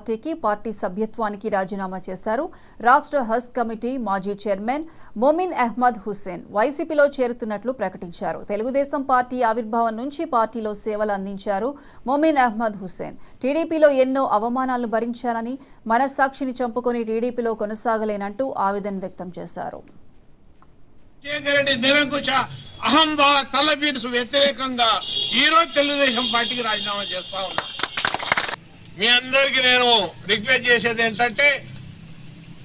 పార్టీకి పార్టీ సభ్యత్వానికి రాజీనామా చేశారు. రాష్ట్ర హజ్ కమిటీ మాజీ చైర్మన్ మొమిన్ అహ్మద్ హుస్సేన్ వైసీపీలో చేరుతున్నట్లు ప్రకటించారు. తెలుగుదేశం పార్టీ ఆవిర్భావం నుంచి పార్టీలో సేవలు అందించారు మొమిన్ అహ్మద్ హుస్సేన్. టీడీపీలో ఎన్నో అవమానాలను భరించానని మనస్సాక్షిని చంపుకొని టీడీపీలో కొనసాగలేనంటూ ఆవేదన వ్యక్తం చేశారు. అహంభావ తలబీర్స్ వ్యతిరేకంగా ఈరోజు తెలుగుదేశం పార్టీకి రాజీనామా చేస్తా ఉన్నా మీ అందరికి నేను రిక్వెస్ట్ చేసేది ఏంటంటే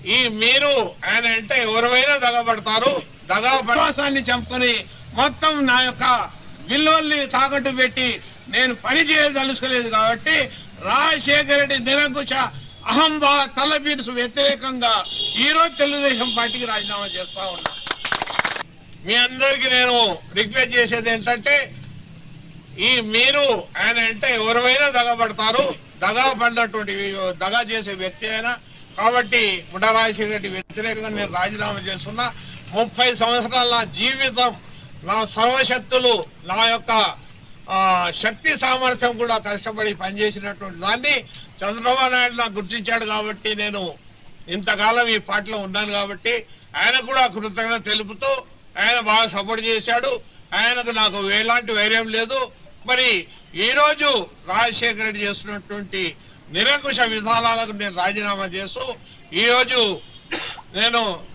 ఈ మీరు ఆయన అంటే ఎవరైనా దగబడతారు దగా ప్రవాసాన్ని చంపుకొని మొత్తం నా యొక్క విలువల్ని తాకట్టు పెట్టి నేను పని చేయదలుచుకోలేదు కాబట్టి రాజశేఖర రెడ్డి నిరంకుశ అహంభా తలబీర్స్ వ్యతిరేకంగా ఈరోజు తెలుగుదేశం పార్టీకి రాజీనామా చేస్తా ఉన్నా. మీ అందరికి నేను రిక్వెస్ట్ చేసేది ఏంటంటే ఈ మీరు ఆయన అంటే ఎవరైనా దగబడతారు దగా పడినటువంటి దగా చేసే వ్యక్తి అయినా కాబట్టి ముఠా రాజశేఖర రెడ్డి వ్యతిరేకంగా నేను రాజీనామా చేస్తున్నా. ముప్పై సంవత్సరాల నా జీవితం నా సర్వశక్తులు నా యొక్క శక్తి సామర్థ్యం కూడా కష్టపడి పనిచేసినటువంటి దాన్ని చంద్రబాబు నాయుడు నాకు గుర్తించాడు కాబట్టి నేను ఇంతకాలం ఈ పార్టీలో ఉన్నాను కాబట్టి ఆయన కూడా కృతజ్ఞత తెలుపుతూ ఆయన బాగా సపోర్ట్ చేశాడు. ఆయనకు నాకు ఎలాంటి వైర్యం లేదు. మరి ఈరోజు రాజశేఖర రెడ్డి చేస్తున్నటువంటి నిరంకుశ విధానాలకు నేను రాజీనామా చేస్తూ ఈరోజు నేను